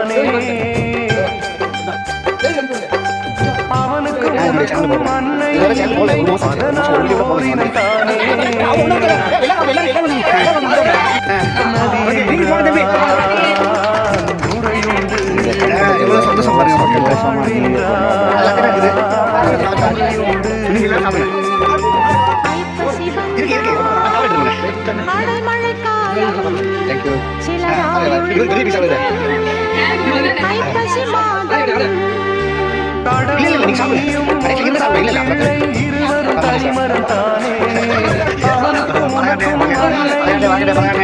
நானே அவனுக்கு உனக்கும் அன்னை நீங்க சாப்பிடுங்க கடைசியில் இருந்து சாப்பிடுங்க இல்ல இல்ல வாங்க வாங்க வாங்க